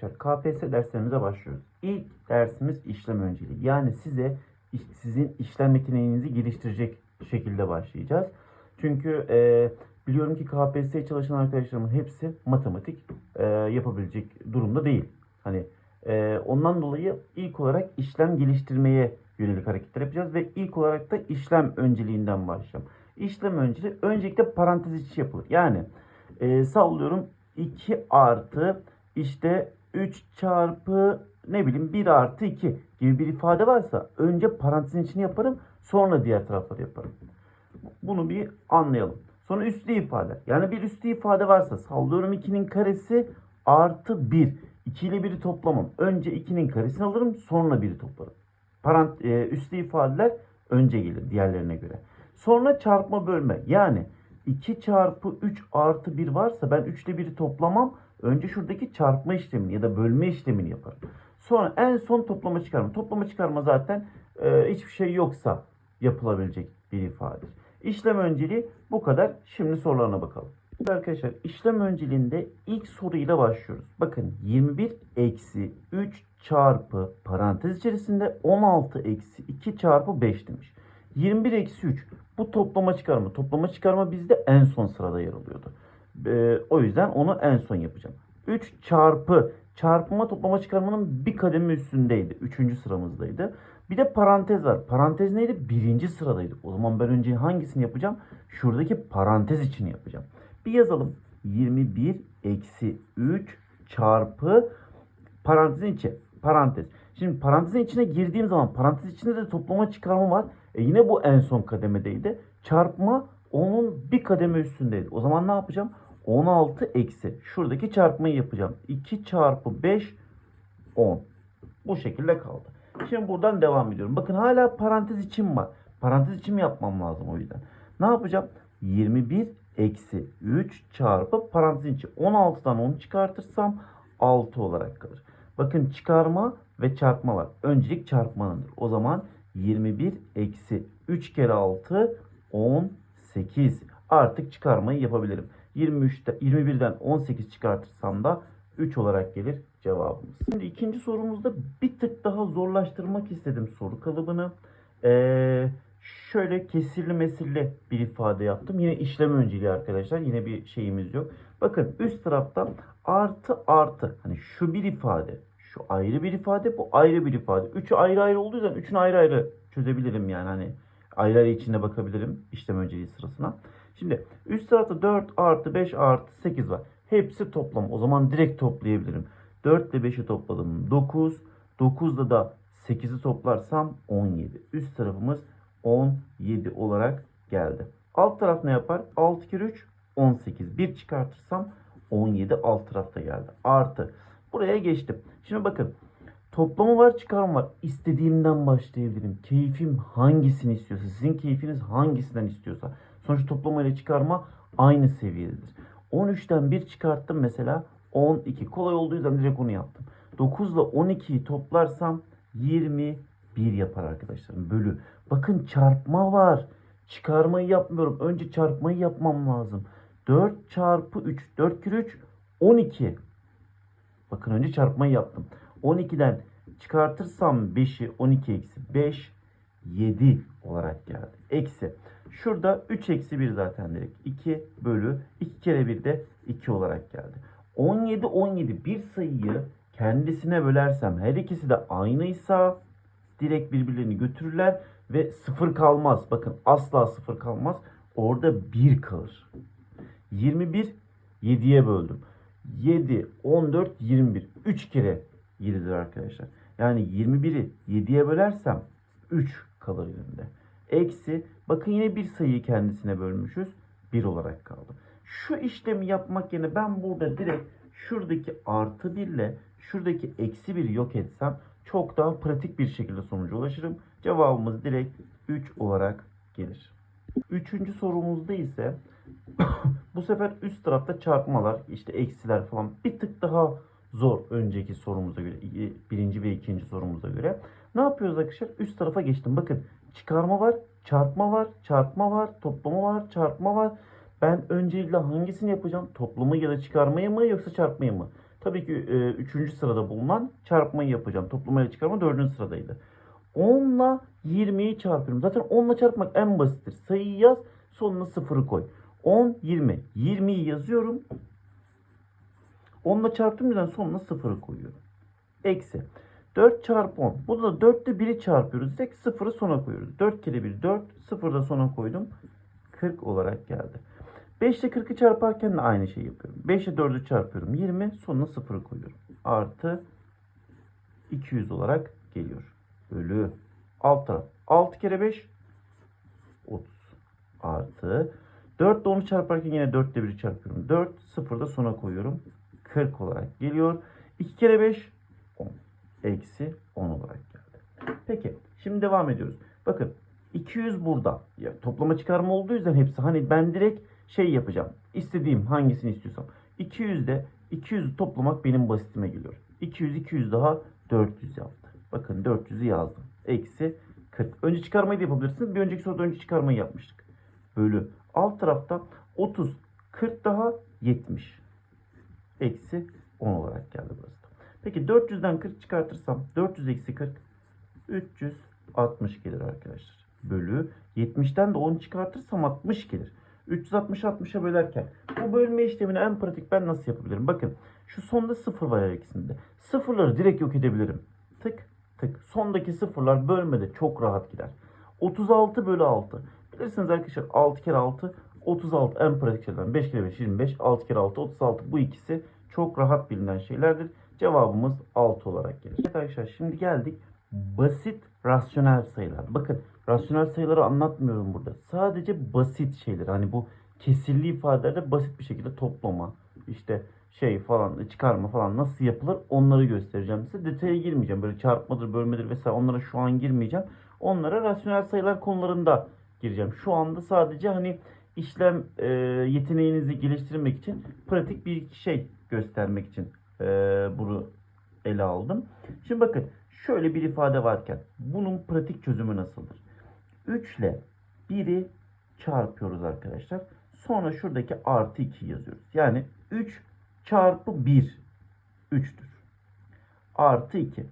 KPSS derslerimize başlıyoruz. İlk dersimiz işlem önceliği. Yani size sizin işlem yeteneğinizi geliştirecek şekilde başlayacağız. Çünkü e, biliyorum ki KPSS çalışan arkadaşlarımın hepsi matematik e, yapabilecek durumda değil. Hani e, ondan dolayı ilk olarak işlem geliştirmeye yönelik hareketler yapacağız ve ilk olarak da işlem önceliğinden başlayalım. İşlem önceliği öncelikle parantez içi yapılır. Yani e, sallıyorum 2 artı işte 3 çarpı ne bileyim 1 artı 2 gibi bir ifade varsa önce parantezin içini yaparım sonra diğer tarafları yaparım. Bunu bir anlayalım. Sonra üslü ifade. Yani bir üslü ifade varsa sallıyorum 2'nin karesi artı 1. 2 ile 1'i toplamam. Önce 2'nin karesini alırım sonra 1'i toplarım. Parant e, üslü ifadeler önce gelir diğerlerine göre. Sonra çarpma bölme. Yani 2 çarpı 3 artı 1 varsa ben 3 ile 1'i toplamam. Önce şuradaki çarpma işlemini ya da bölme işlemini yaparım. Sonra en son toplama çıkarma. Toplama çıkarma zaten e, hiçbir şey yoksa yapılabilecek bir ifadedir. İşlem önceliği bu kadar. Şimdi sorularına bakalım. Şimdi Arkadaşlar işlem önceliğinde ilk soruyla başlıyoruz. Bakın 21 eksi 3 çarpı parantez içerisinde 16 eksi 2 çarpı 5 demiş. 21 eksi 3 bu toplama çıkarma. Toplama çıkarma bizde en son sırada yer alıyordu. Ee, o yüzden onu en son yapacağım. 3 çarpı çarpma toplama çıkarmanın bir kademe üstündeydi. Üçüncü sıramızdaydı. Bir de parantez var. Parantez neydi? Birinci sıradaydı. O zaman ben önce hangisini yapacağım? Şuradaki parantez içini yapacağım. Bir yazalım. 21 eksi 3 çarpı parantezin içi. Parantez. Şimdi parantezin içine girdiğim zaman parantez içinde de toplama çıkarma var. E yine bu en son kademedeydi. Çarpma onun bir kademe üstündeydi. O zaman ne yapacağım? 16 eksi. Şuradaki çarpmayı yapacağım. 2 çarpı 5 10. Bu şekilde kaldı. Şimdi buradan devam ediyorum. Bakın hala parantez içim var. Parantez içim yapmam lazım o yüzden. Ne yapacağım? 21 eksi 3 çarpı parantez içi. 16'dan 10 çıkartırsam 6 olarak kalır. Bakın çıkarma ve çarpma var. Öncelik çarpmanındır. O zaman 21 eksi 3 kere 6 18. Artık çıkarmayı yapabilirim. 23'te 21'den 18 çıkartırsam da 3 olarak gelir cevabımız. Şimdi ikinci sorumuzda bir tık daha zorlaştırmak istedim soru kalıbını. Ee, şöyle kesirli mesirli bir ifade yaptım. Yine işlem önceliği arkadaşlar. Yine bir şeyimiz yok. Bakın üst tarafta artı artı. Hani şu bir ifade. Şu ayrı bir ifade. Bu ayrı bir ifade. Üçü ayrı ayrı olduğu yüzden üçünü ayrı ayrı çözebilirim yani. Hani ayrı ayrı içinde bakabilirim işlem önceliği sırasına. Şimdi üst tarafta 4 artı 5 artı 8 var. Hepsi toplam. O zaman direkt toplayabilirim. 4 ile 5'i topladım 9. 9'da da 8'i toplarsam 17. Üst tarafımız 17 olarak geldi. Alt taraf ne yapar? 6 kere 3 18. 1 çıkartırsam 17 alt tarafta geldi. Artı. Buraya geçtim. Şimdi bakın. Toplamı var çıkarma var. İstediğimden başlayabilirim. Keyfim hangisini istiyorsa, sizin keyfiniz hangisinden istiyorsa. Sonuçta toplama ile çıkarma aynı seviyededir. 13'ten 1 çıkarttım mesela 12. Kolay olduğu yüzden direkt onu yaptım. 9 ile 12'yi toplarsam 21 yapar arkadaşlar. Bölü. Bakın çarpma var. Çıkarmayı yapmıyorum. Önce çarpmayı yapmam lazım. 4 çarpı 3. 4 kere 3 12. Bakın önce çarpmayı yaptım. 12'den çıkartırsam 5'i 12 eksi 5 7 olarak geldi. Eksi. Şurada 3 eksi 1 zaten direkt. 2 bölü 2 kere 1 de 2 olarak geldi. 17 17 bir sayıyı kendisine bölersem her ikisi de aynıysa direkt birbirlerini götürürler ve sıfır kalmaz. Bakın asla sıfır kalmaz. Orada 1 kalır. 21 7'ye böldüm. 7, 14, 21. 3 kere 7'dir arkadaşlar. Yani 21'i 7'ye bölersem 3 kalır elimde. Eksi bakın yine bir sayıyı kendisine bölmüşüz. 1 olarak kaldı. Şu işlemi yapmak yerine ben burada direkt şuradaki artı 1 ile şuradaki eksi 1 yok etsem çok daha pratik bir şekilde sonuca ulaşırım. Cevabımız direkt 3 olarak gelir. Üçüncü sorumuzda ise bu sefer üst tarafta çarpmalar, işte eksiler falan bir tık daha zor önceki sorumuza göre, birinci ve ikinci sorumuza göre. Ne yapıyoruz arkadaşlar? Üst tarafa geçtim. Bakın çıkarma var, çarpma var, çarpma var, toplama var, çarpma var. Ben öncelikle hangisini yapacağım? Toplamı ya da çıkarmayı mı yoksa çarpmayı mı? Tabii ki e, üçüncü sırada bulunan çarpmayı yapacağım. Toplamayla çıkarma dördüncü sıradaydı. 10 ile 20'yi çarpıyorum. Zaten 10 ile çarpmak en basittir. Sayıyı yaz sonuna sıfırı koy. 10, 20. 20'yi yazıyorum. 10 ile çarptığım yüzden sonuna sıfırı koyuyorum. Eksi. 4 çarpı 10. Burada da 4 ile 1'i çarpıyoruz. Direkt sıfırı sona koyuyoruz. 4 kere 1 4. Sıfırı da sona koydum. 40 olarak geldi. 5 ile 40'ı çarparken de aynı şeyi yapıyorum. 5 ile 4'ü çarpıyorum. 20 sonuna sıfırı koyuyorum. Artı 200 olarak geliyor. Bölü alt taraf. 6 kere 5 30 artı 4 ile 10'u çarparken yine 4 ile 1'i çarpıyorum. 4 0 da sona koyuyorum. 40 olarak geliyor. 2 kere 5 10 eksi 10 olarak geldi. Peki şimdi devam ediyoruz. Bakın 200 burada. Ya, toplama çıkarma olduğu yüzden hepsi hani ben direkt şey yapacağım. İstediğim hangisini istiyorsam. 200'de 200'ü toplamak benim basitime geliyor. 200 200 daha 400 yaptı. Bakın 400'ü yazdım. Eksi 40. Önce çıkarmayı da yapabilirsiniz. Bir önceki soruda önce çıkarmayı yapmıştık. Bölü. Alt tarafta 30 40 daha 70. Eksi 10 olarak geldi burası. Peki 400'den 40 çıkartırsam 400 eksi 40 360 gelir arkadaşlar. Bölü 70'ten de 10 çıkartırsam 60 gelir. 360 60'a bölerken bu bölme işlemini en pratik ben nasıl yapabilirim? Bakın şu sonda sıfır var ikisinde. Sıfırları direkt yok edebilirim. Tık tık. Sondaki sıfırlar bölmede çok rahat gider. 36 bölü 6. Bilirsiniz arkadaşlar 6 kere 6 36 en pratik şeylerden. 5 kere 5 25 6 kere 6 36 bu ikisi çok rahat bilinen şeylerdir. Cevabımız 6 olarak gelir. Evet arkadaşlar şimdi geldik basit rasyonel sayılar. Bakın rasyonel sayıları anlatmıyorum burada. Sadece basit şeyler. Hani bu kesirli ifadelerde basit bir şekilde toplama, işte şey falan çıkarma falan nasıl yapılır onları göstereceğim size. Detaya girmeyeceğim. Böyle çarpmadır, bölmedir vesaire onlara şu an girmeyeceğim. Onlara rasyonel sayılar konularında gireceğim. Şu anda sadece hani işlem e, yeteneğinizi geliştirmek için pratik bir şey göstermek için e, bunu ele aldım. Şimdi bakın şöyle bir ifade varken bunun pratik çözümü nasıldır? 3 ile 1'i çarpıyoruz arkadaşlar. Sonra şuradaki artı 2 yazıyoruz. Yani 3 çarpı 1 3'tür. Artı 2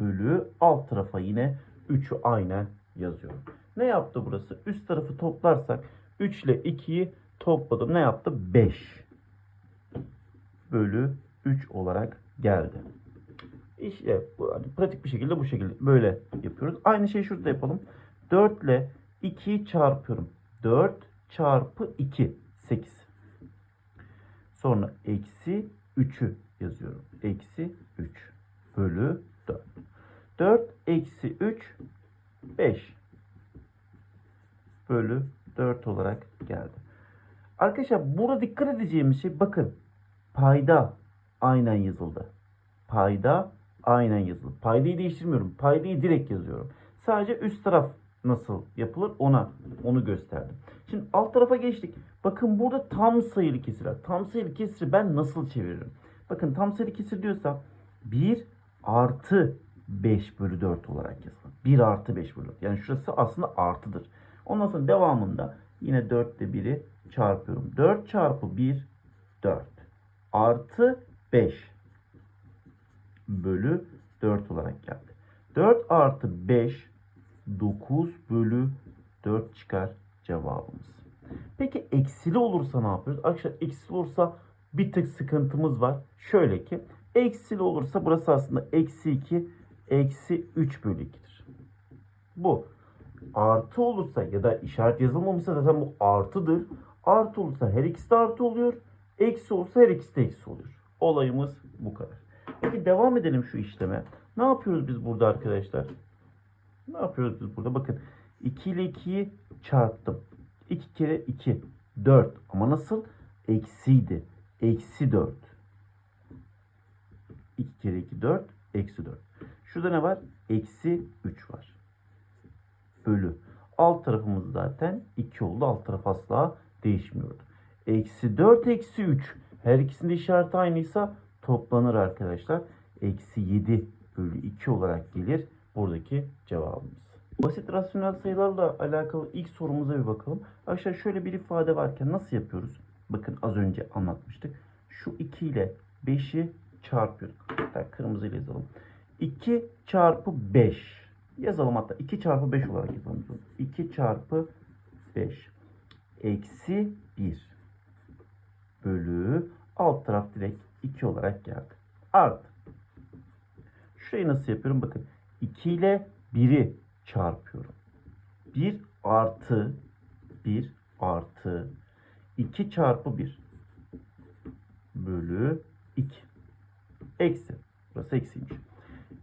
bölü alt tarafa yine 3'ü aynen yazıyorum. Ne yaptı burası? Üst tarafı toplarsak 3 ile 2'yi topladım. Ne yaptı? 5 bölü 3 olarak geldi. İşte bu hani pratik bir şekilde bu şekilde böyle yapıyoruz. Aynı şeyi şurada yapalım. 4 ile 2'yi çarpıyorum. 4 çarpı 2 8. Sonra eksi 3'ü yazıyorum. Eksi 3 bölü 4. 4 eksi 3 5 bölü 4 olarak geldi. Arkadaşlar burada dikkat edeceğimiz şey bakın payda aynen yazıldı. Payda aynen yazıldı. Paydayı değiştirmiyorum. Paydayı direkt yazıyorum. Sadece üst taraf nasıl yapılır ona onu gösterdim. Şimdi alt tarafa geçtik. Bakın burada tam sayılı kesirler. Tam sayılı kesiri ben nasıl çeviririm? Bakın tam sayılı kesir diyorsa 1 artı 5 bölü 4 olarak yazılır. 1 artı 5 bölü 4. Yani şurası aslında artıdır. Ondan sonra devamında yine 4 ile 1'i çarpıyorum. 4 çarpı 1 4 artı 5 bölü 4 olarak geldi. 4 artı 5 9 bölü 4 çıkar cevabımız. Peki eksili olursa ne yapıyoruz? Arkadaşlar eksili olursa bir tık sıkıntımız var. Şöyle ki eksili olursa burası aslında eksi 2 eksi 3 bölü 2'dir. Bu artı olursa ya da işaret yazılmamışsa zaten bu artıdır. Artı olursa her ikisi de artı oluyor. Eksi olursa her ikisi de eksi oluyor. Olayımız bu kadar. Peki devam edelim şu işleme. Ne yapıyoruz biz burada arkadaşlar? Ne yapıyoruz biz burada? Bakın 2 ile 2'yi çarptım. 2 kere 2 4 ama nasıl? Eksiydi. Eksi 4. 2 kere 2 4 eksi 4. Şurada ne var? Eksi 3 var. Bölü. Alt tarafımız zaten 2 oldu. Alt taraf asla değişmiyordu. Eksi 4 eksi 3. Her ikisinde işareti aynıysa toplanır arkadaşlar. Eksi 7 bölü 2 olarak gelir buradaki cevabımız. Basit rasyonel sayılarla alakalı ilk sorumuza bir bakalım. Arkadaşlar şöyle bir ifade varken nasıl yapıyoruz? Bakın az önce anlatmıştık. şu 2 ile 5'i çarpıyoruz. Hatta kırmızıyla yazalım. 2 çarpı 5. Yazalım hatta 2 çarpı 5 olarak yazalım. 2 çarpı 5. Eksi 1. Bölü. Alt taraf direkt 2 olarak geldi. Artı. Şurayı nasıl yapıyorum? Bakın 2 ile 1'i çarpıyorum. 1 artı 1 artı 2 çarpı 1 bölü 2. Eksi. Burası eksiymiş.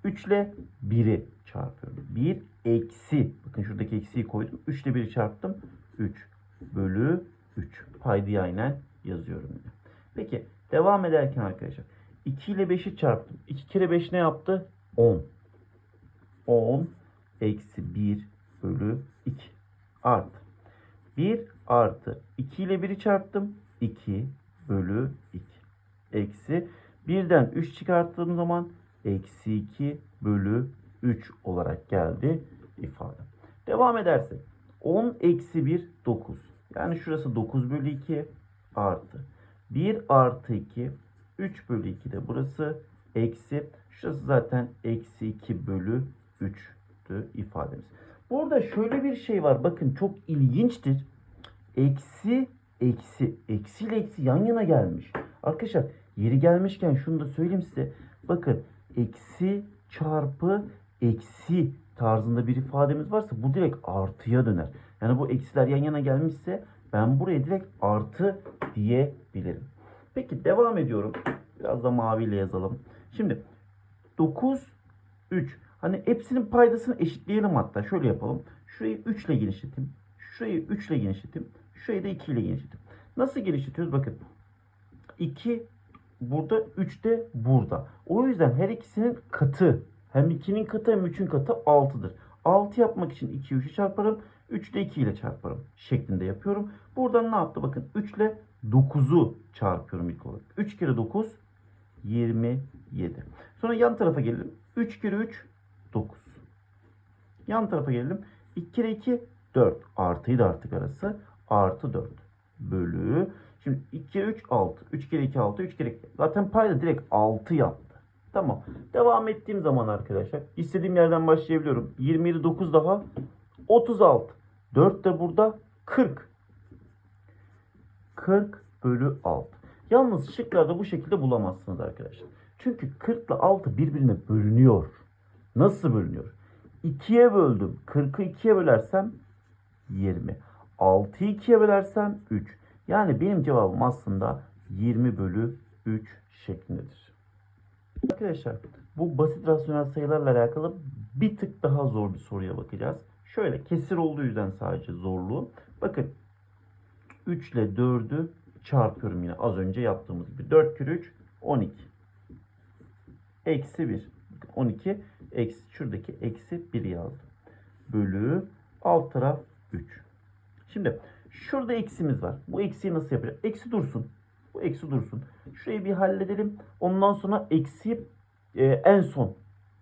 3 ile 1'i çarpıyorum. 1 eksi. Bakın şuradaki eksiyi koydum. 3 ile 1'i çarptım. 3 bölü 3. Paydayı aynen yazıyorum yine. Peki devam ederken arkadaşlar. 2 ile 5'i çarptım. 2 kere 5 ne yaptı? 10. 10 eksi 1 bölü 2 artı. 1 artı 2 ile 1'i çarptım. 2 bölü 2. Eksi 1'den 3 çıkarttığım zaman eksi 2 bölü 3 olarak geldi ifade. Devam edersek 10 eksi 1 9. Yani şurası 9 bölü 2 artı 1 artı 2 3 bölü 2 de burası eksi şurası zaten eksi 2 bölü 3'tü ifademiz. Burada şöyle bir şey var. Bakın çok ilginçtir. Eksi eksi eksi ile eksi yan yana gelmiş. Arkadaşlar yeri gelmişken şunu da söyleyeyim size. Bakın eksi çarpı eksi tarzında bir ifademiz varsa bu direkt artıya döner. Yani bu eksiler yan yana gelmişse ben buraya direkt artı diyebilirim. Peki devam ediyorum. Biraz da maviyle yazalım. Şimdi 9 3 Hani hepsinin paydasını eşitleyelim hatta. Şöyle yapalım. Şurayı 3 ile genişleteyim. Şurayı 3 ile genişleteyim. Şurayı da 2 ile genişleteyim. Nasıl genişletiyoruz? Bakın. 2 burada, 3 de burada. O yüzden her ikisinin katı hem 2'nin katı hem 3'ün katı 6'dır. 6 yapmak için 2'yi 3'ü çarparım. 3 ile 2 ile çarparım şeklinde yapıyorum. Buradan ne yaptı? Bakın 3 ile 9'u çarpıyorum ilk olarak. 3 kere 9 27. Sonra yan tarafa gelelim. 3 kere 3 9. Yan tarafa gelelim. 2 kere 2 4. Artıyı da artık arası. Artı 4. Bölü. Şimdi 2 kere 3 6. 3 kere 2 6. 3 kere 2. Zaten payda direkt 6 yaptı. Tamam. Devam ettiğim zaman arkadaşlar. istediğim yerden başlayabiliyorum. 27 9 daha. 36. 4 de burada 40. 40 bölü 6. Yalnız şıklarda bu şekilde bulamazsınız arkadaşlar. Çünkü 40 ile 6 birbirine bölünüyor. Nasıl bölünüyor? 2'ye böldüm. 40'ı 2'ye bölersem 20. 6'yı 2'ye bölersem 3. Yani benim cevabım aslında 20 bölü 3 şeklindedir. Arkadaşlar bu basit rasyonel sayılarla alakalı bir tık daha zor bir soruya bakacağız. Şöyle kesir olduğu yüzden sadece zorluğu. Bakın 3 ile 4'ü çarpıyorum yine az önce yaptığımız gibi. 4 kere 3 12. Eksi 1. 12 eksi şuradaki eksi 1 yazdım. Bölü alt taraf 3. Şimdi şurada eksimiz var. Bu eksiyi nasıl yapacağız? Eksi dursun. Bu eksi dursun. Şurayı bir halledelim. Ondan sonra eksi e, en son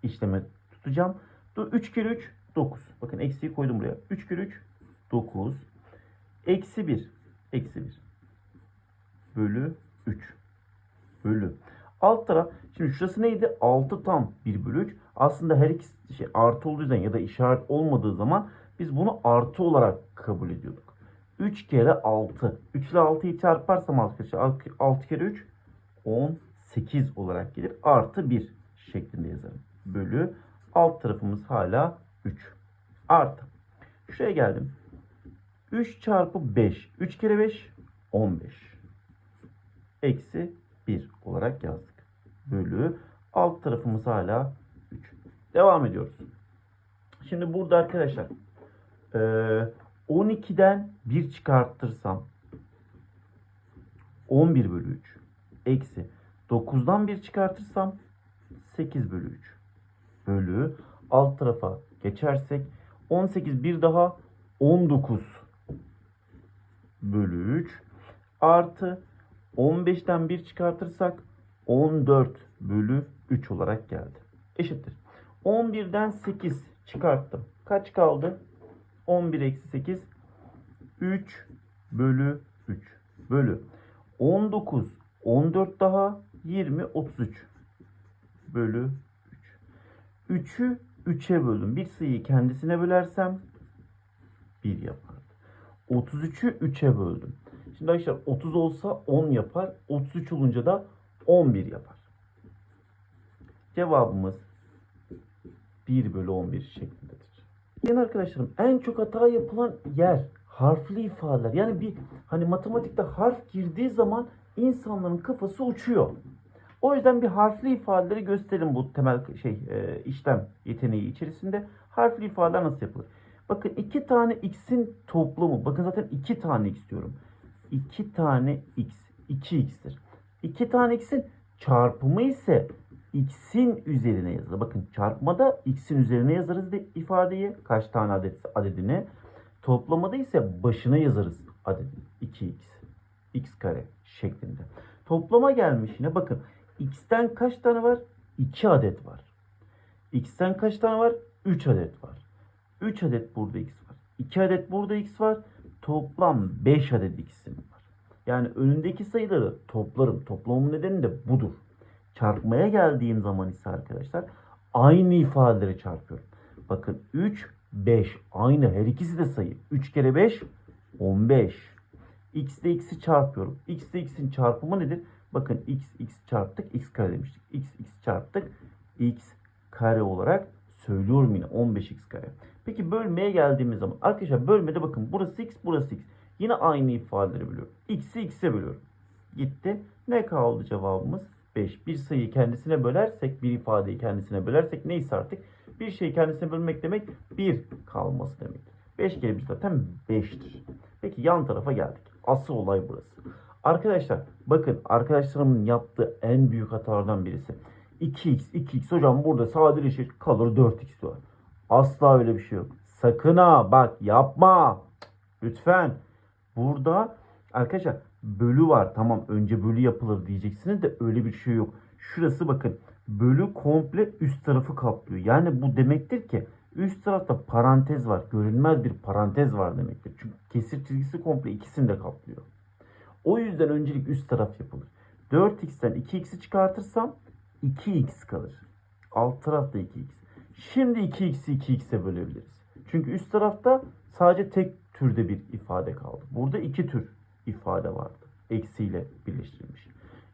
işleme tutacağım. 3 kere 3 9. Bakın eksiyi koydum buraya. 3 kere 3 9. Eksi 1. Eksi 1. Bölü 3. Bölü. Alt taraf. Şimdi şurası neydi? 6 tam 1 bölü 3. Aslında her ikisi şey artı olduğu zaman ya da işaret olmadığı zaman biz bunu artı olarak kabul ediyorduk. 3 kere 6. 3 ile 6'yı çarparsam arkadaşlar 6 kere 3 18 olarak gelir. Artı 1 şeklinde yazarım. Bölü alt tarafımız hala 3. Artı. Şuraya geldim. 3 çarpı 5. 3 kere 5 15. Eksi 1 olarak yazdık. Bölü alt tarafımız hala 3. Devam ediyoruz. Şimdi burada arkadaşlar 12'den 1 çıkartırsam 11 bölü 3 eksi 9'dan 1 çıkartırsam 8 bölü 3 bölü alt tarafa geçersek 18 bir daha 19 bölü 3 artı 15'ten 1 çıkartırsak 14 bölü 3 olarak geldi. Eşittir. 11'den 8 çıkarttım. Kaç kaldı? 11 eksi 8 3 bölü 3 bölü 19 14 daha 20 33 bölü 3. 3'ü 3'e böldüm. Bir sayıyı kendisine bölersem 1 yapar. 33'ü 3'e böldüm. Şimdi arkadaşlar 30 olsa 10 yapar. 33 olunca da 11 yapar. Cevabımız 1 bölü 11 şeklindedir. Yani arkadaşlarım en çok hata yapılan yer harfli ifadeler. Yani bir hani matematikte harf girdiği zaman insanların kafası uçuyor. O yüzden bir harfli ifadeleri gösterin bu temel şey e, işlem yeteneği içerisinde. Harfli ifadeler nasıl yapılır? Bakın iki tane x'in toplamı. Bakın zaten iki tane x diyorum. İki tane x. 2x'tir. İki tane x'in çarpımı ise x'in üzerine yazılır. Bakın çarpmada x'in üzerine yazarız de ifadeyi. Kaç tane adet adedini. Toplamada ise başına yazarız adedini. 2x. x kare şeklinde. Toplama gelmiş yine bakın. x'ten kaç tane var? 2 adet var. x'ten kaç tane var? 3 adet var. 3 adet burada x var. 2 adet burada x var. Toplam 5 adet x'im var. Yani önündeki sayıları toplarım. Toplamın nedeni de budur. Çarpmaya geldiğim zaman ise arkadaşlar aynı ifadeleri çarpıyorum. Bakın 3, 5 aynı her ikisi de sayı. 3 kere 5 15. X ile x'i çarpıyorum. X ile x'in çarpımı nedir? Bakın x x çarptık x kare demiştik. X x çarptık x kare olarak söylüyorum yine 15x kare. Peki bölmeye geldiğimiz zaman arkadaşlar bölmede bakın burası x burası x. Yine aynı ifadeleri bölüyorum. x'i x'e bölüyorum. Gitti. Ne kaldı cevabımız? 5. Bir sayıyı kendisine bölersek, bir ifadeyi kendisine bölersek neyse artık bir şeyi kendisine bölmek demek 1 kalması demektir. 5 kere 1 zaten 5'tir. Peki yan tarafa geldik. Asıl olay burası. Arkadaşlar bakın arkadaşlarımın yaptığı en büyük hatalardan birisi. 2x, 2x hocam burada sadeleşir kalır 4x diyor. Asla öyle bir şey yok. Sakın ha bak yapma. Lütfen. Burada arkadaşlar bölü var. Tamam önce bölü yapılır diyeceksiniz de öyle bir şey yok. Şurası bakın bölü komple üst tarafı kaplıyor. Yani bu demektir ki üst tarafta parantez var. Görünmez bir parantez var demektir. Çünkü kesir çizgisi komple ikisini de kaplıyor. O yüzden öncelik üst taraf yapılır. 4x'ten 2x'i çıkartırsam 2x kalır. Alt tarafta 2x. Şimdi 2x'i 2x'e bölebiliriz. Çünkü üst tarafta sadece tek türde bir ifade kaldı. Burada iki tür ifade vardı. Eksiyle birleştirilmiş.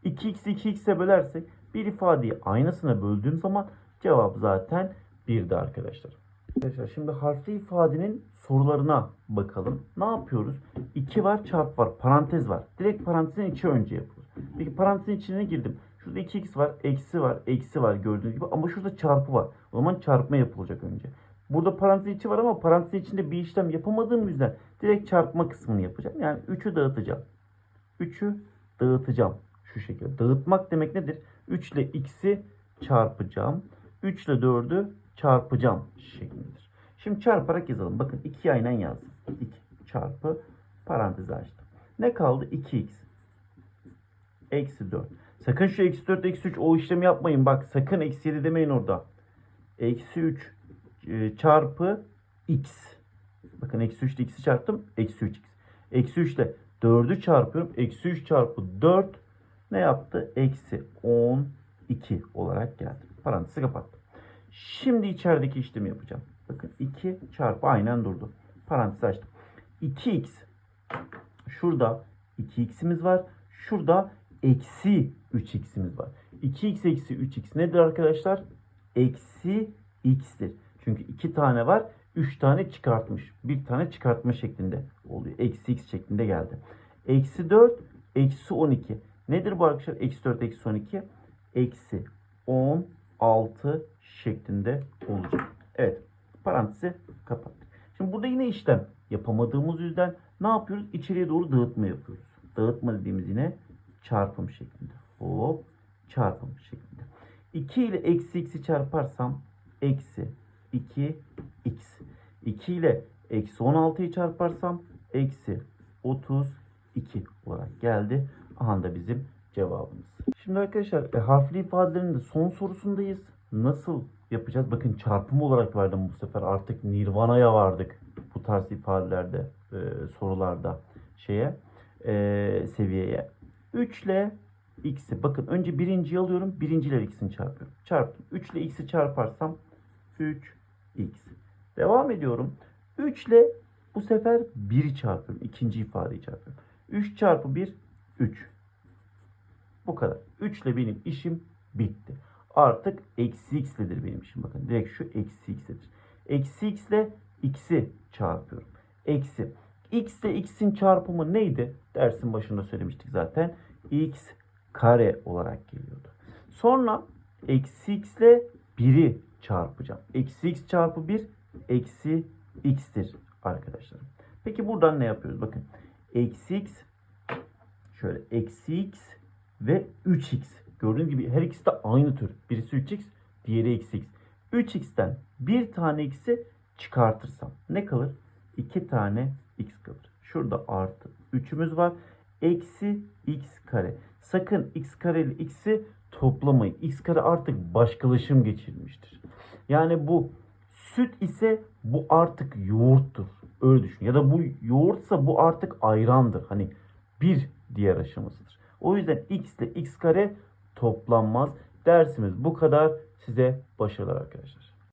2x'i 2x'e bölersek bir ifadeyi aynısına böldüğüm zaman cevap zaten 1'di arkadaşlar. Arkadaşlar şimdi harfli ifadenin sorularına bakalım. Ne yapıyoruz? 2 var çarp var parantez var. Direkt parantezin içi önce yapılır. Peki parantezin içine girdim. Şurada 2x var, eksi var, eksi var gördüğünüz gibi ama şurada çarpı var. O zaman çarpma yapılacak önce. Burada parantez içi var ama parantez içinde bir işlem yapamadığım yüzden direkt çarpma kısmını yapacağım. Yani 3'ü dağıtacağım. 3'ü dağıtacağım. Şu şekilde. Dağıtmak demek nedir? 3 ile x'i çarpacağım. 3 ile 4'ü çarpacağım şeklindedir. Şimdi çarparak yazalım. Bakın 2 aynen yazdım. 2 çarpı parantezi açtım. Ne kaldı? 2x eksi 4. Sakın şu eksi 4 eksi 3 o işlemi yapmayın. Bak sakın eksi 7 demeyin orada. Eksi 3 e, çarpı x. Bakın eksi 3 ile x'i çarptım. Eksi 3x. Eksi 3 ile 4'ü çarpıyorum. Eksi 3 çarpı 4 ne yaptı? Eksi 12 olarak geldi. Parantezi kapattım. Şimdi içerideki işlemi yapacağım. Bakın 2 çarpı aynen durdu. Parantez açtım. 2x şurada 2x'imiz var. Şurada eksi 3x'imiz var. 2x eksi 3x nedir arkadaşlar? Eksi x'tir. Çünkü 2 tane var. 3 tane çıkartmış. Bir tane çıkartma şeklinde oluyor. Eksi x şeklinde geldi. Eksi 4 eksi 12. Nedir bu arkadaşlar? Eksi 4 eksi 12. Eksi 16 şeklinde olacak. Evet. Parantezi kapattık. Şimdi burada yine işlem yapamadığımız yüzden ne yapıyoruz? İçeriye doğru dağıtma yapıyoruz. Dağıtma dediğimiz yine çarpım şeklinde. Hop çarpım şeklinde. 2 ile eksi x'i çarparsam eksi 2 x. 2 ile eksi 16'yı çarparsam eksi 32 olarak geldi. Aha da bizim cevabımız. Şimdi arkadaşlar e, harfli ifadelerin de son sorusundayız. Nasıl yapacağız? Bakın çarpım olarak verdim bu sefer. Artık Nirvana'ya vardık bu tarz ifadelerde, e, sorularda şeye, e, seviyeye. 3 ile x'i bakın önce birinciyi alıyorum. Birinciyle x'ini çarpıyorum. Çarptım. 3 ile x'i çarparsam 3x. Devam ediyorum. 3 ile bu sefer 1'i çarpıyorum. İkinci ifadeyi çarpıyorum. 3 çarpı 1 3. Bu kadar. 3 ile benim işim bitti. Artık eksi x iledir benim işim. Bakın direkt şu eksi x iledir. Eksi x ile x'i çarpıyorum. Eksi. x ile x'in çarpımı neydi? Dersin başında söylemiştik zaten. x kare olarak geliyordu. Sonra eksi x ile 1'i çarpacağım. Eksi x çarpı 1 eksi x'tir arkadaşlarım. Peki buradan ne yapıyoruz? Bakın. Eksi x şöyle eksi x ve 3x. Gördüğünüz gibi her ikisi de aynı tür. Birisi 3x, diğeri eksi x. 3x'ten bir tane x'i çıkartırsam ne kalır? 2 tane x kalır. Şurada artı 3'ümüz var. Eksi x kare. Sakın x kare ile x'i toplamayın. x kare artık başkalaşım geçirmiştir. Yani bu süt ise bu artık yoğurttur. Öyle düşün. Ya da bu yoğurtsa bu artık ayrandır. Hani bir diğer aşamasıdır. O yüzden x ile x kare toplanmaz. Dersimiz bu kadar. Size başarılar arkadaşlar.